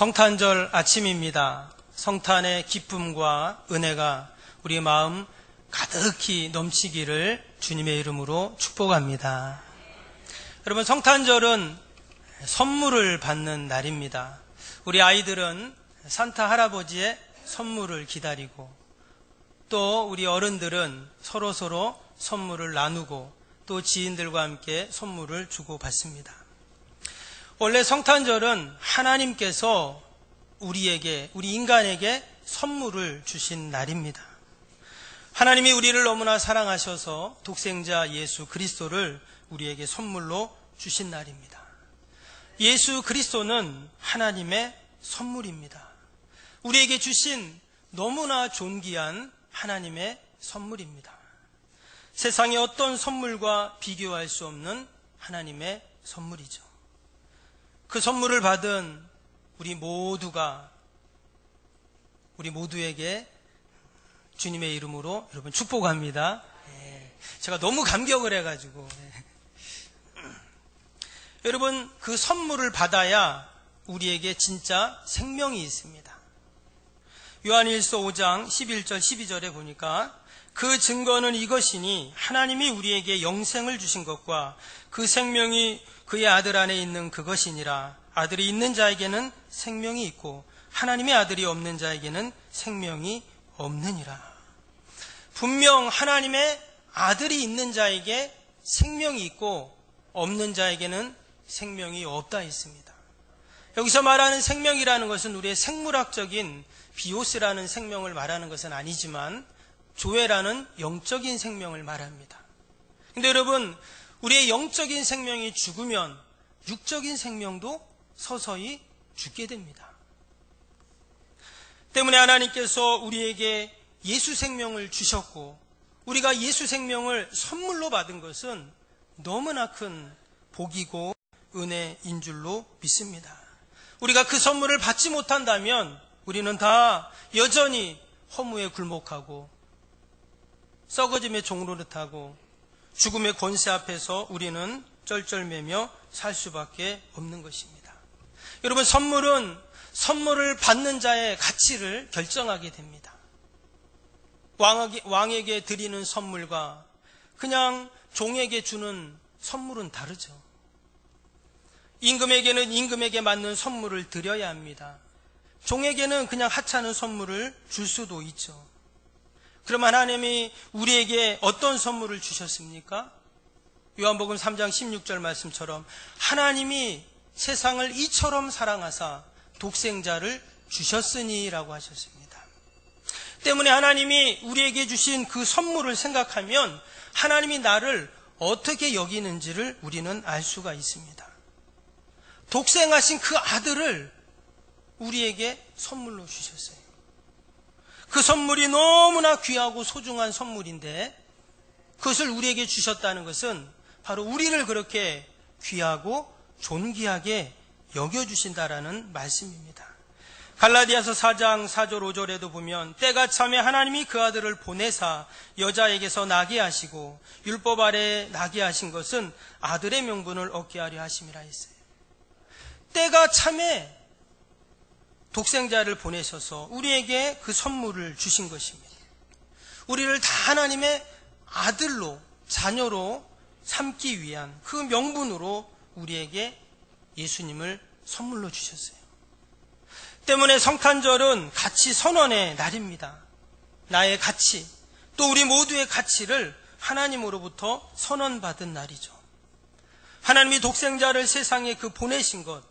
성탄절 아침입니다. 성탄의 기쁨과 은혜가 우리 마음 가득히 넘치기를 주님의 이름으로 축복합니다. 여러분, 성탄절은 선물을 받는 날입니다. 우리 아이들은 산타 할아버지의 선물을 기다리고 또 우리 어른들은 서로서로 선물을 나누고 또 지인들과 함께 선물을 주고 받습니다. 원래 성탄절은 하나님께서 우리에게, 우리 인간에게 선물을 주신 날입니다. 하나님이 우리를 너무나 사랑하셔서 독생자 예수 그리스도를 우리에게 선물로 주신 날입니다. 예수 그리스도는 하나님의 선물입니다. 우리에게 주신 너무나 존귀한 하나님의 선물입니다. 세상의 어떤 선물과 비교할 수 없는 하나님의 선물이죠. 그 선물을 받은 우리 모두가 우리 모두에게 주님의 이름으로 여러분 축복합니다. 예, 제가 너무 감격을 해가지고 예. 여러분 그 선물을 받아야 우리에게 진짜 생명이 있습니다. 요한일서 5장 11절 12절에 보니까 그 증거는 이것이니 하나님이 우리에게 영생을 주신 것과 그 생명이 그의 아들 안에 있는 그것이니라 아들이 있는 자에게는 생명이 있고 하나님의 아들이 없는 자에게는 생명이 없느니라. 분명 하나님의 아들이 있는 자에게 생명이 있고 없는 자에게는 생명이 없다 했습니다. 여기서 말하는 생명이라는 것은 우리의 생물학적인 비오스라는 생명을 말하는 것은 아니지만 조회라는 영적인 생명을 말합니다. 근데 여러분, 우리의 영적인 생명이 죽으면 육적인 생명도 서서히 죽게 됩니다. 때문에 하나님께서 우리에게 예수 생명을 주셨고 우리가 예수 생명을 선물로 받은 것은 너무나 큰 복이고 은혜인 줄로 믿습니다. 우리가 그 선물을 받지 못한다면 우리는 다 여전히 허무에 굴복하고 썩어짐의 종로릇하고 죽음의 권세 앞에서 우리는 쩔쩔매며 살 수밖에 없는 것입니다. 여러분 선물은 선물을 받는 자의 가치를 결정하게 됩니다. 왕에게 드리는 선물과 그냥 종에게 주는 선물은 다르죠. 임금에게는 임금에게 맞는 선물을 드려야 합니다. 종에게는 그냥 하찮은 선물을 줄 수도 있죠. 그럼 하나님이 우리에게 어떤 선물을 주셨습니까? 요한복음 3장 16절 말씀처럼 하나님이 세상을 이처럼 사랑하사 독생자를 주셨으니라고 하셨습니다. 때문에 하나님이 우리에게 주신 그 선물을 생각하면 하나님이 나를 어떻게 여기는지를 우리는 알 수가 있습니다. 독생하신 그 아들을 우리에게 선물로 주셨어요. 그 선물이 너무나 귀하고 소중한 선물인데 그것을 우리에게 주셨다는 것은 바로 우리를 그렇게 귀하고 존귀하게 여겨주신다라는 말씀입니다. 갈라디아서 4장 4절 5절에도 보면 때가 참에 하나님이 그 아들을 보내사 여자에게서 나게 하시고 율법 아래 나게 하신 것은 아들의 명분을 얻게 하려 하심이라 했어요. 때가 참에 독생자를 보내셔서 우리에게 그 선물을 주신 것입니다. 우리를 다 하나님의 아들로, 자녀로 삼기 위한 그 명분으로 우리에게 예수님을 선물로 주셨어요. 때문에 성탄절은 가치 선언의 날입니다. 나의 가치, 또 우리 모두의 가치를 하나님으로부터 선언받은 날이죠. 하나님이 독생자를 세상에 그 보내신 것,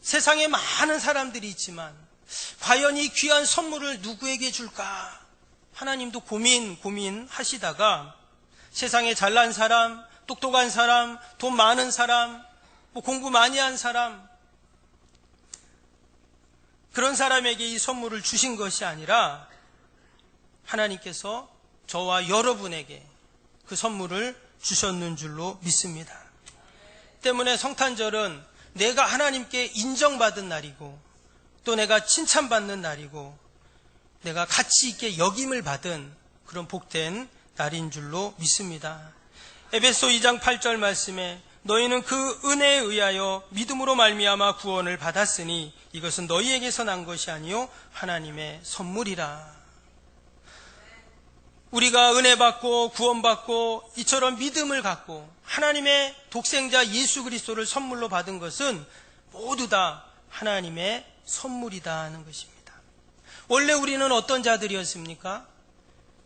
세상에 많은 사람들이 있지만 과연 이 귀한 선물을 누구에게 줄까? 하나님도 고민, 고민 하시다가 세상에 잘난 사람, 똑똑한 사람, 돈 많은 사람, 뭐 공부 많이 한 사람, 그런 사람에게 이 선물을 주신 것이 아니라 하나님께서 저와 여러분에게 그 선물을 주셨는 줄로 믿습니다. 때문에 성탄절은 내가 하나님께 인정받은 날이고 또 내가 칭찬받는 날이고 내가 가치 있게 역임을 받은 그런 복된 날인 줄로 믿습니다. 에베소 2장 8절 말씀에 너희는 그 은혜에 의하여 믿음으로 말미암아 구원을 받았으니 이것은 너희에게서 난 것이 아니요 하나님의 선물이라. 우리가 은혜 받고 구원받고 이처럼 믿음을 갖고 하나님의 독생자 예수 그리스도를 선물로 받은 것은 모두 다 하나님의 선물이다 하는 것입니다. 원래 우리는 어떤 자들이었습니까?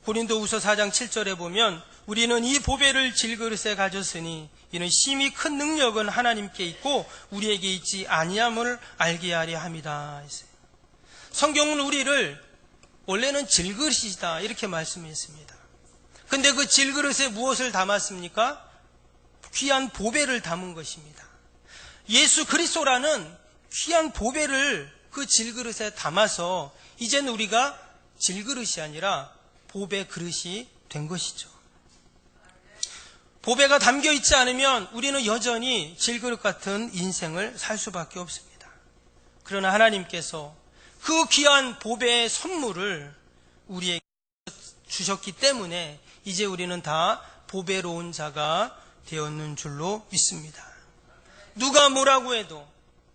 고린도후서 4장 7절에 보면 우리는 이 보배를 질그릇에 가졌으니 이는 심히 큰 능력은 하나님께 있고 우리에게 있지 아니함을 알게 하려 함이다. 성경은 우리를 원래는 질그릇이다 이렇게 말씀했습니다. 근데 그 질그릇에 무엇을 담았습니까? 귀한 보배를 담은 것입니다. 예수 그리스도라는 귀한 보배를 그 질그릇에 담아서 이제는 우리가 질그릇이 아니라 보배 그릇이 된 것이죠. 보배가 담겨 있지 않으면 우리는 여전히 질그릇 같은 인생을 살 수밖에 없습니다. 그러나 하나님께서 그 귀한 보배의 선물을 우리에게 주셨기 때문에 이제 우리는 다 보배로운 자가 되었는 줄로 믿습니다. 누가 뭐라고 해도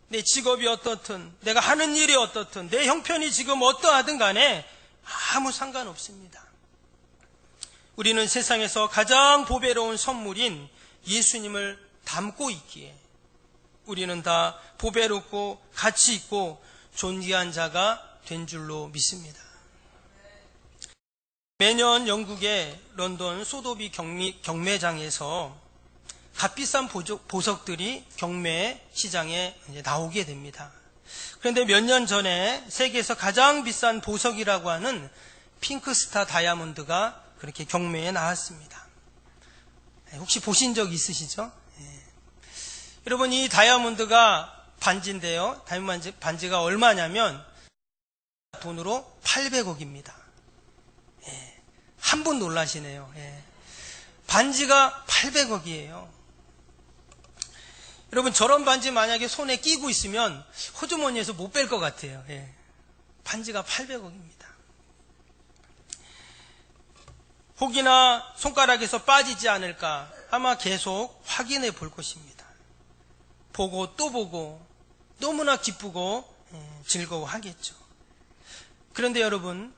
내 직업이 어떻든 내가 하는 일이 어떻든 내 형편이 지금 어떠하든 간에 아무 상관없습니다. 우리는 세상에서 가장 보배로운 선물인 예수님을 담고 있기에 우리는 다 보배롭고 가치 있고 존귀한 자가 된 줄로 믿습니다. 매년 영국의 런던 소도비 경미, 경매 장에서 값비싼 보석들이 경매 시장에 나오게 됩니다. 그런데 몇 년 전에 세계에서 가장 비싼 보석이라고 하는 핑크스타 다이아몬드가 그렇게 경매에 나왔습니다. 네, 혹시 보신 적 있으시죠? 예. 여러분 이 다이아몬드가 반지인데요. 다이아몬드 반지가 얼마냐면 돈으로 800억입니다. 예. 한 분 놀라시네요. 예. 반지가 800억이에요. 여러분 저런 반지 만약에 손에 끼고 있으면 호주머니에서 못 뺄 것 같아요. 예. 반지가 800억입니다. 혹이나 손가락에서 빠지지 않을까 아마 계속 확인해 볼 것입니다. 보고 또 보고 너무나 기쁘고 예, 즐거워하겠죠. 그런데 여러분,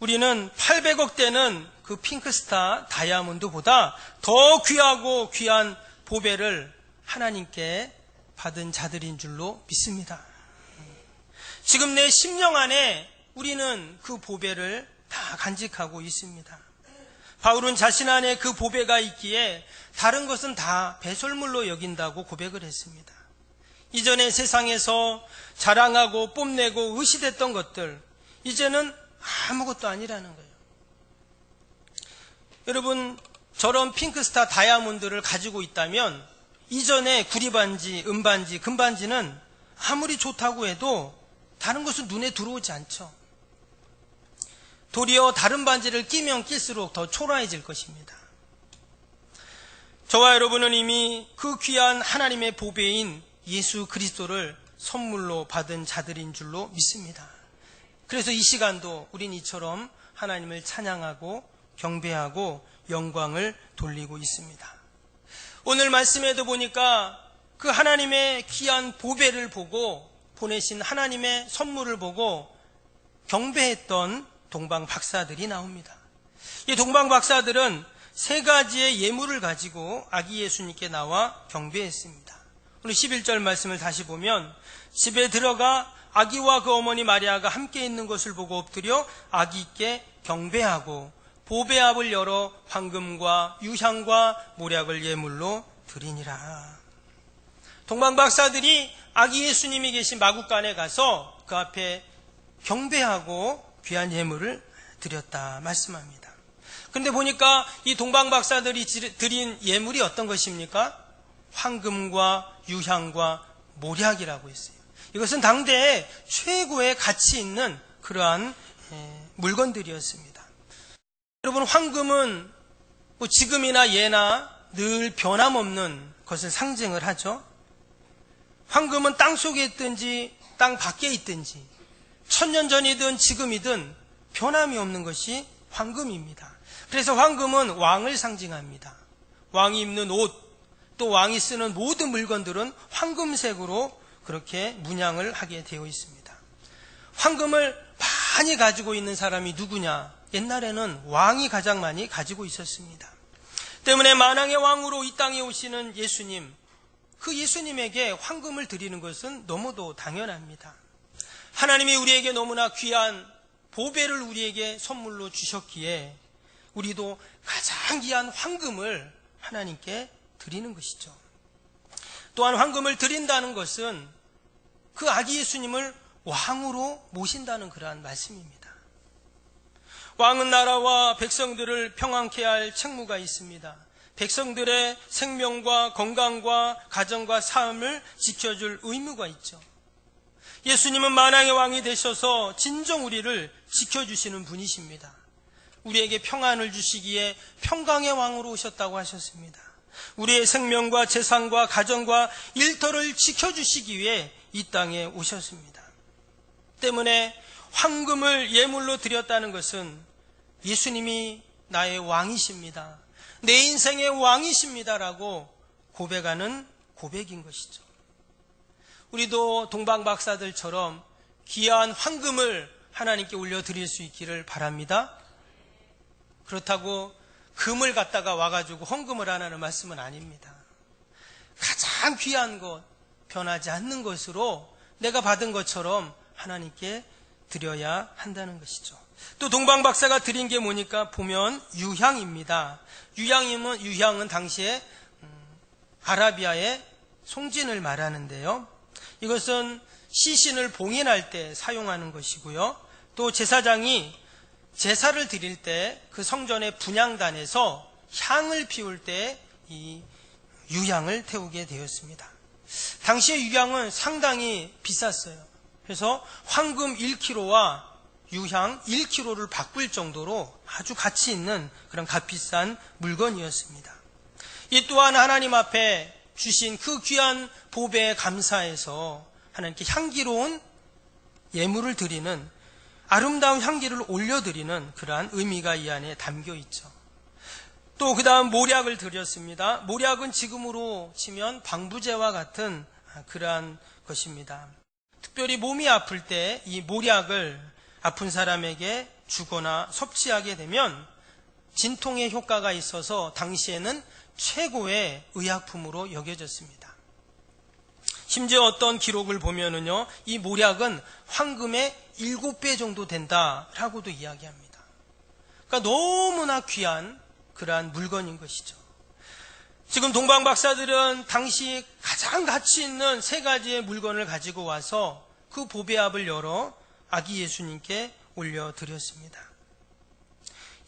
우리는 800억 대는 그 핑크스타 다이아몬드보다 더 귀하고 귀한 보배를 하나님께 받은 자들인 줄로 믿습니다. 지금 내 심령 안에 우리는 그 보배를 다 간직하고 있습니다. 바울은 자신 안에 그 보배가 있기에 다른 것은 다 배설물로 여긴다고 고백을 했습니다. 이전에 세상에서 자랑하고 뽐내고 의시됐던 것들, 이제는 아무것도 아니라는 거예요. 여러분, 저런 핑크스타 다이아몬드를 가지고 있다면, 이전에 구리반지, 은반지, 금반지는 아무리 좋다고 해도 다른 것은 눈에 들어오지 않죠. 도리어 다른 반지를 끼면 낄수록 더 초라해질 것입니다. 저와 여러분은 이미 그 귀한 하나님의 보배인 예수 그리스도를 선물로 받은 자들인 줄로 믿습니다. 그래서 이 시간도 우린 이처럼 하나님을 찬양하고 경배하고 영광을 돌리고 있습니다. 오늘 말씀에도 보니까 그 하나님의 귀한 보배를 보고 보내신 하나님의 선물을 보고 경배했던 동방 박사들이 나옵니다. 이 동방 박사들은 세 가지의 예물을 가지고 아기 예수님께 나와 경배했습니다. 오늘 11절 말씀을 다시 보면 집에 들어가 아기와 그 어머니 마리아가 함께 있는 것을 보고 엎드려 아기께 경배하고 보배압을 열어 황금과 유향과 모략을 예물로 드리니라. 동방 박사들이 아기 예수님이 계신 마국간에 가서 그 앞에 경배하고 귀한 예물을 드렸다 말씀합니다. 그런데 보니까 이 동방 박사들이 드린 예물이 어떤 것입니까? 황금과 유향과 모략이라고 했어요. 이것은 당대에 최고의 가치 있는 그러한 물건들이었습니다. 여러분 황금은 뭐 지금이나 예나 늘 변함없는 것을 상징을 하죠. 황금은 땅 속에 있든지 땅 밖에 있든지 천년 전이든 지금이든 변함이 없는 것이 황금입니다. 그래서 황금은 왕을 상징합니다. 왕이 입는 옷, 또 왕이 쓰는 모든 물건들은 황금색으로 그렇게 문양을 하게 되어 있습니다. 황금을 많이 가지고 있는 사람이 누구냐? 옛날에는 왕이 가장 많이 가지고 있었습니다. 때문에 만왕의 왕으로 이 땅에 오시는 예수님, 그 예수님에게 황금을 드리는 것은 너무도 당연합니다. 하나님이 우리에게 너무나 귀한 보배를 우리에게 선물로 주셨기에 우리도 가장 귀한 황금을 하나님께 드리는 것이죠. 또한 황금을 드린다는 것은 그 아기 예수님을 왕으로 모신다는 그러한 말씀입니다. 왕은 나라와 백성들을 평안케 할 책무가 있습니다. 백성들의 생명과 건강과 가정과 삶을 지켜줄 의무가 있죠. 예수님은 만왕의 왕이 되셔서 진정 우리를 지켜주시는 분이십니다. 우리에게 평안을 주시기에 평강의 왕으로 오셨다고 하셨습니다. 우리의 생명과 재산과 가정과 일터를 지켜주시기 위해 이 땅에 오셨습니다. 때문에 황금을 예물로 드렸다는 것은 예수님이 나의 왕이십니다. 내 인생의 왕이십니다라고 고백하는 고백인 것이죠. 우리도 동방 박사들처럼 귀한 황금을 하나님께 올려드릴 수 있기를 바랍니다. 그렇다고 금을 갖다가 와가지고 헌금을 하라는 말씀은 아닙니다. 가장 귀한 것, 변하지 않는 것으로 내가 받은 것처럼 하나님께 드려야 한다는 것이죠. 또 동방 박사가 드린 게 뭐니까 보면 유향입니다. 유향이면 유향은 당시에 음, 아라비아의 송진을 말하는데요. 이것은 시신을 봉인할 때 사용하는 것이고요. 또 제사장이 제사를 드릴 때 그 성전의 분향단에서 향을 피울 때 이 유향을 태우게 되었습니다. 당시의 유향은 상당히 비쌌어요. 그래서 황금 1kg와 유향 1kg를 바꿀 정도로 아주 가치 있는 그런 값비싼 물건이었습니다. 이 또한 하나님 앞에 주신 그 귀한 보배에 감사해서 하나님께 향기로운 예물을 드리는 아름다운 향기를 올려드리는 그러한 의미가 이 안에 담겨 있죠. 또 그 다음 모략을 드렸습니다. 모략은 지금으로 치면 방부제와 같은 그러한 것입니다. 특별히 몸이 아플 때 이 모략을 아픈 사람에게 주거나 섭취하게 되면 진통의 효과가 있어서 당시에는 최고의 의약품으로 여겨졌습니다. 심지어 어떤 기록을 보면은요, 이 모략은 황금의 7배 정도 된다라고도 이야기합니다. 그러니까 너무나 귀한 그러한 물건인 것이죠. 지금 동방 박사들은 당시 가장 가치 있는 세 가지의 물건을 가지고 와서 그 보배압을 열어 아기 예수님께 올려드렸습니다.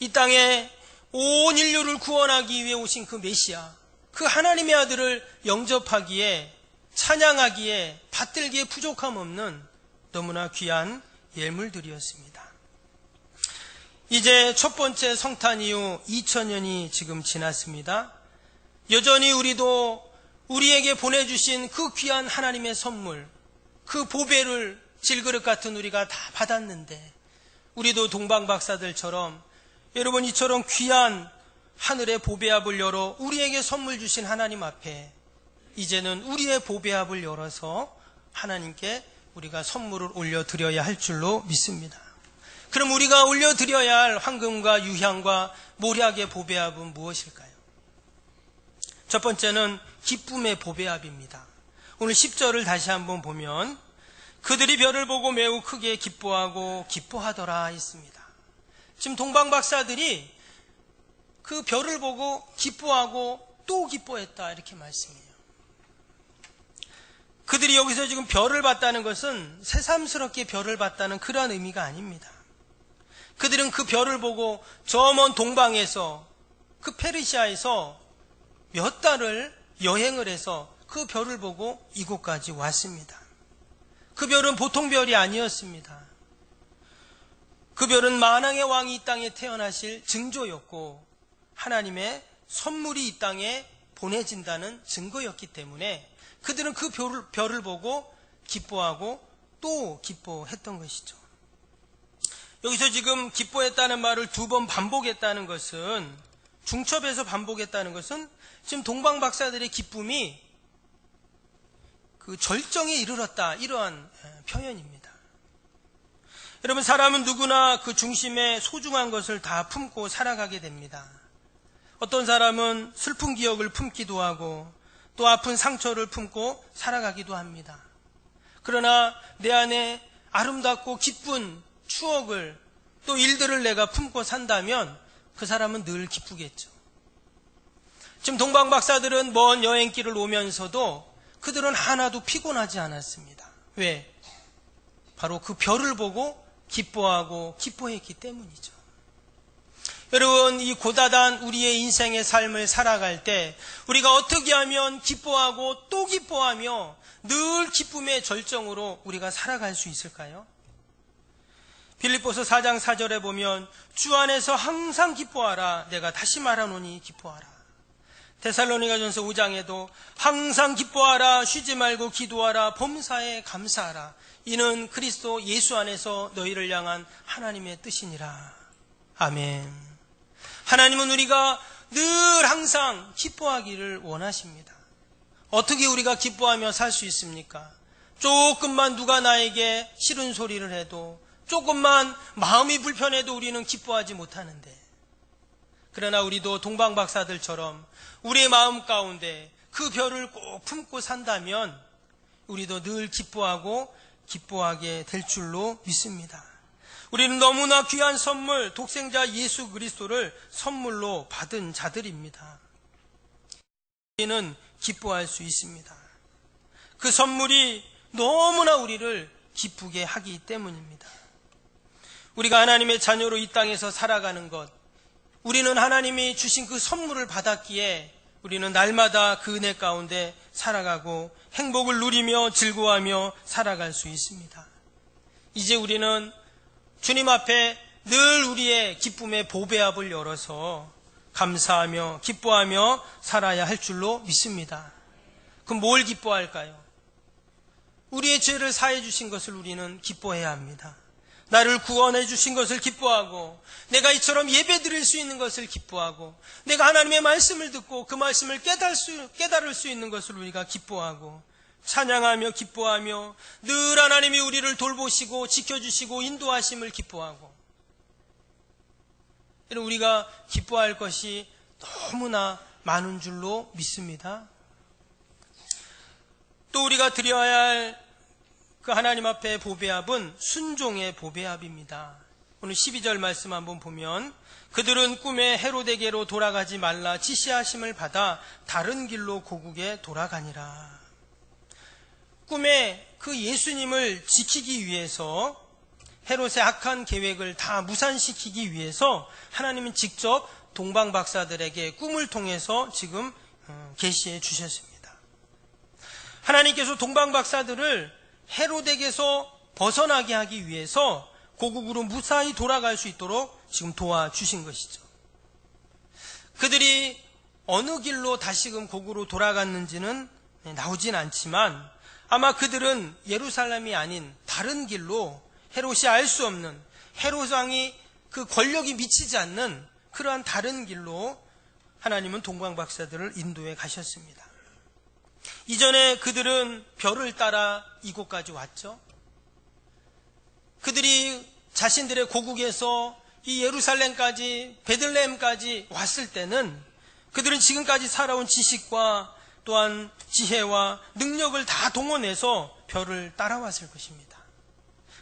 이 땅에 온 인류를 구원하기 위해 오신 그 메시아, 그 하나님의 아들을 영접하기에 찬양하기에 받들기에 부족함 없는 너무나 귀한 예물들이었습니다. 이제 첫 번째 성탄 이후 2000년이 지금 지났습니다. 여전히 우리도 우리에게 보내주신 그 귀한 하나님의 선물, 그 보배를 질그릇 같은 우리가 다 받았는데, 우리도 동방박사들처럼 여러분 이처럼 귀한 하늘의 보배합을 열어 우리에게 선물 주신 하나님 앞에 이제는 우리의 보배합을 열어서 하나님께 우리가 선물을 올려드려야 할 줄로 믿습니다. 그럼 우리가 올려드려야 할 황금과 유향과 모략의 보배합은 무엇일까요? 첫 번째는 기쁨의 보배합입니다. 오늘 10절을 다시 한번 보면 그들이 별을 보고 매우 크게 기뻐하고 기뻐하더라 했습니다. 지금 동방 박사들이 그 별을 보고 기뻐하고 또 기뻐했다 이렇게 말씀해요. 그들이 여기서 지금 별을 봤다는 것은 새삼스럽게 별을 봤다는 그러한 의미가 아닙니다. 그들은 그 별을 보고 저 먼 동방에서 그 페르시아에서 몇 달을 여행을 해서 그 별을 보고 이곳까지 왔습니다. 그 별은 보통 별이 아니었습니다. 그 별은 만왕의 왕이 이 땅에 태어나실 증조였고 하나님의 선물이 이 땅에 보내진다는 증거였기 때문에 그들은 그 별을, 별을 보고 기뻐하고 또 기뻐했던 것이죠. 여기서 지금 기뻐했다는 말을 두 번 반복했다는 것은 중첩에서 반복했다는 것은 지금 동방 박사들의 기쁨이 그 절정에 이르렀다 이러한 표현입니다. 여러분 사람은 누구나 그 중심에 소중한 것을 다 품고 살아가게 됩니다. 어떤 사람은 슬픈 기억을 품기도 하고 또 아픈 상처를 품고 살아가기도 합니다. 그러나 내 안에 아름답고 기쁜 추억을 또 일들을 내가 품고 산다면 그 사람은 늘 기쁘겠죠. 지금 동방 박사들은 먼 여행길을 오면서도 그들은 하나도 피곤하지 않았습니다. 왜? 바로 그 별을 보고 기뻐하고 기뻐했기 때문이죠. 여러분, 이 고다단 우리의 인생의 삶을 살아갈 때 우리가 어떻게 하면 기뻐하고 또 기뻐하며 늘 기쁨의 절정으로 우리가 살아갈 수 있을까요? 빌립보서 4장 4절에 보면 주 안에서 항상 기뻐하라 내가 다시 말하노니 기뻐하라. 데살로니가전서 5장에도 항상 기뻐하라 쉬지 말고 기도하라 범사에 감사하라 이는 그리스도 예수 안에서 너희를 향한 하나님의 뜻이니라. 아멘. 하나님은 우리가 늘 항상 기뻐하기를 원하십니다. 어떻게 우리가 기뻐하며 살 수 있습니까? 조금만 누가 나에게 싫은 소리를 해도 조금만 마음이 불편해도 우리는 기뻐하지 못하는데 그러나 우리도 동방박사들처럼 우리의 마음 가운데 그 별을 꼭 품고 산다면 우리도 늘 기뻐하고 기뻐하게 될 줄로 믿습니다. 우리는 너무나 귀한 선물, 독생자 예수 그리스도를 선물로 받은 자들입니다. 우리는 기뻐할 수 있습니다. 그 선물이 너무나 우리를 기쁘게 하기 때문입니다. 우리가 하나님의 자녀로 이 땅에서 살아가는 것, 우리는 하나님이 주신 그 선물을 받았기에 우리는 날마다 그 은혜 가운데 살아가고 행복을 누리며 즐거워하며 살아갈 수 있습니다. 이제 우리는 주님 앞에 늘 우리의 기쁨의 보배합을 열어서 감사하며 기뻐하며 살아야 할 줄로 믿습니다. 그럼 뭘 기뻐할까요? 우리의 죄를 사해 주신 것을 우리는 기뻐해야 합니다. 나를 구원해 주신 것을 기뻐하고 내가 이처럼 예배 드릴 수 있는 것을 기뻐하고 내가 하나님의 말씀을 듣고 그 말씀을 깨달을 수 있는 것을 우리가 기뻐하고 찬양하며 기뻐하며 늘 하나님이 우리를 돌보시고 지켜주시고 인도하심을 기뻐하고 우리가 기뻐할 것이 너무나 많은 줄로 믿습니다. 또 우리가 드려야 할 그 하나님 앞에 보배합은 순종의 보배합입니다. 오늘 12절 말씀 한번 보면 그들은 꿈에 헤로데게로 돌아가지 말라 지시하심을 받아 다른 길로 고국에 돌아가니라. 꿈에 그 예수님을 지키기 위해서 헤롯의 악한 계획을 다 무산시키기 위해서 하나님은 직접 동방 박사들에게 꿈을 통해서 지금 어, 계시해 주셨습니다. 하나님께서 동방 박사들을 헤로덱에서 벗어나게 하기 위해서 고국으로 무사히 돌아갈 수 있도록 지금 도와주신 것이죠. 그들이 어느 길로 다시금 고국으로 돌아갔는지는 나오진 않지만 아마 그들은 예루살렘이 아닌 다른 길로 헤롯이 알 수 없는 헤롯 왕이 그 권력이 미치지 않는 그러한 다른 길로 하나님은 동방 박사들을 인도해 가셨습니다. 이전에 그들은 별을 따라 이곳까지 왔죠. 그들이 자신들의 고국에서 이 예루살렘까지 베들레헴까지 왔을 때는 그들은 지금까지 살아온 지식과 또한 지혜와 능력을 다 동원해서 별을 따라왔을 것입니다.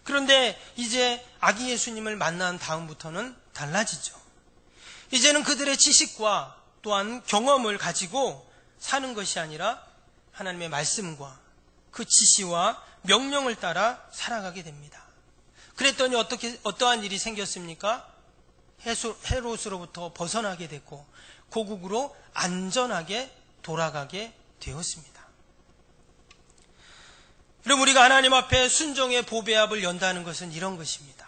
그런데 이제 아기 예수님을 만난 다음부터는 달라지죠. 이제는 그들의 지식과 또한 경험을 가지고 사는 것이 아니라 하나님의 말씀과 그 지시와 명령을 따라 살아가게 됩니다. 그랬더니 어떻게, 어떠한 일이 생겼습니까? 헤롯으로부터 벗어나게 됐고, 고국으로 안전하게 돌아가게 되었습니다. 그럼 우리가 하나님 앞에 순종의 보배합을 연다는 것은 이런 것입니다.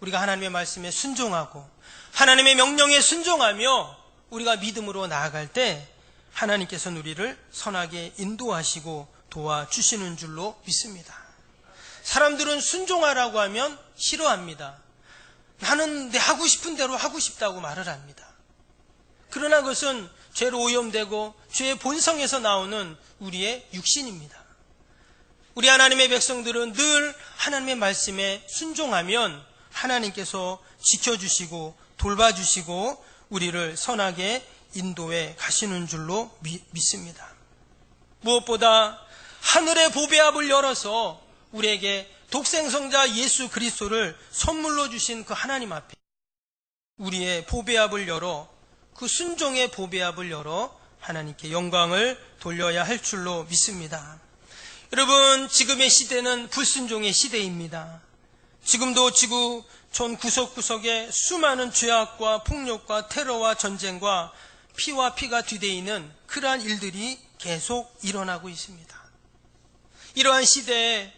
우리가 하나님의 말씀에 순종하고, 하나님의 명령에 순종하며, 우리가 믿음으로 나아갈 때, 하나님께서 우리를 선하게 인도하시고 도와주시는 줄로 믿습니다. 사람들은 순종하라고 하면 싫어합니다. 나는 내 하고 싶은 대로 하고 싶다고 말을 합니다. 그러나 그것은 죄로 오염되고 죄의 본성에서 나오는 우리의 육신입니다. 우리 하나님의 백성들은 늘 하나님의 말씀에 순종하면 하나님께서 지켜주시고 돌봐주시고 우리를 선하게 인도해 가시는 줄로 미, 믿습니다. 무엇보다 하늘의 보배합을 열어서 우리에게 독생성자 예수 그리스도를 선물로 주신 그 하나님 앞에 우리의 보배합을 열어 그 순종의 보배합을 열어 하나님께 영광을 돌려야 할 줄로 믿습니다. 여러분, 지금의 시대는 불순종의 시대입니다. 지금도 지구 전 구석구석에 수많은 죄악과 폭력과 테러와 전쟁과 피와 피가 뒤대이는 그러한 일들이 계속 일어나고 있습니다. 이러한 시대에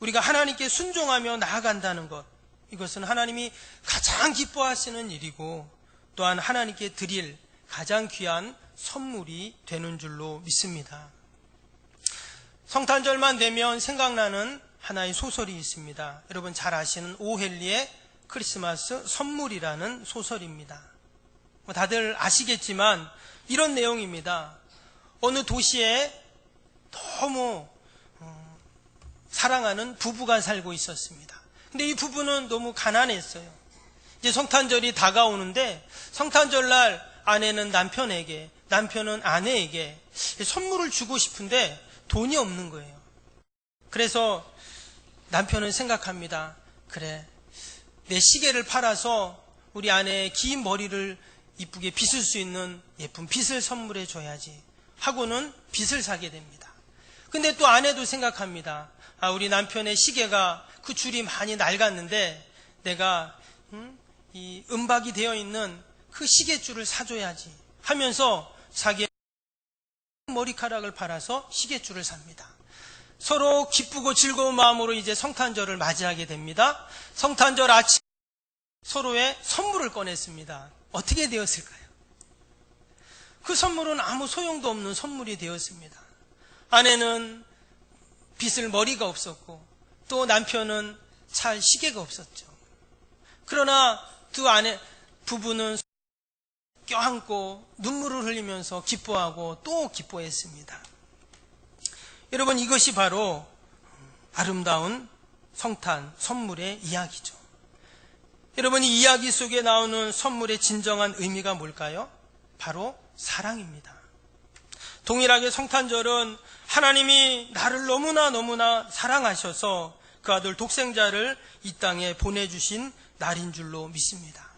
우리가 하나님께 순종하며 나아간다는 것, 이것은 하나님이 가장 기뻐하시는 일이고 또한 하나님께 드릴 가장 귀한 선물이 되는 줄로 믿습니다. 성탄절만 되면 생각나는 하나의 소설이 있습니다. 여러분 잘 아시는 오헬리의 크리스마스 선물이라는 소설입니다. 뭐 다들 아시겠지만 이런 내용입니다. 어느 도시에 너무 어, 사랑하는 부부가 살고 있었습니다. 근데 이 부부는 너무 가난했어요. 이제 성탄절이 다가오는데 성탄절날 아내는 남편에게, 남편은 아내에게 선물을 주고 싶은데 돈이 없는 거예요. 그래서 남편은 생각합니다. 그래, 내 시계를 팔아서 우리 아내의 긴 머리를 이쁘게 빗을 수 있는 예쁜 빗을 선물해 줘야지 하고는 빗을 사게 됩니다. 근데 또 아내도 생각합니다. 아, 우리 남편의 시계가 그 줄이 많이 낡았는데 내가 음, 이 은박이 되어 있는 그 시계줄을 사줘야지 하면서 자기 머리카락을 팔아서 시계줄을 삽니다. 서로 기쁘고 즐거운 마음으로 이제 성탄절을 맞이하게 됩니다. 성탄절 아침 서로의 선물을 꺼냈습니다. 어떻게 되었을까요? 그 선물은 아무 소용도 없는 선물이 되었습니다. 아내는 빗을 머리가 없었고 또 남편은 잘 시계가 없었죠. 그러나 두 아내 부부는 껴안고 눈물을 흘리면서 기뻐하고 또 기뻐했습니다. 여러분 이것이 바로 아름다운 성탄 선물의 이야기죠. 여러분 이 이야기 속에 나오는 선물의 진정한 의미가 뭘까요? 바로 사랑입니다. 동일하게 성탄절은 하나님이 나를 너무나 너무나 사랑하셔서 그 아들 독생자를 이 땅에 보내주신 날인 줄로 믿습니다.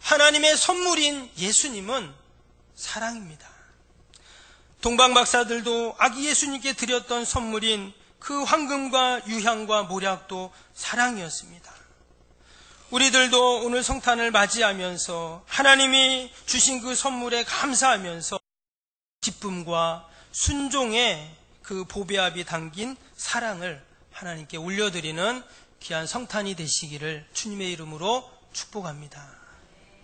하나님의 선물인 예수님은 사랑입니다. 동방 박사들도 아기 예수님께 드렸던 선물인 그 황금과 유향과 모략도 사랑이었습니다. 우리들도 오늘 성탄을 맞이하면서 하나님이 주신 그 선물에 감사하면서 기쁨과 순종의 그 보배압이 담긴 사랑을 하나님께 올려드리는 귀한 성탄이 되시기를 주님의 이름으로 축복합니다.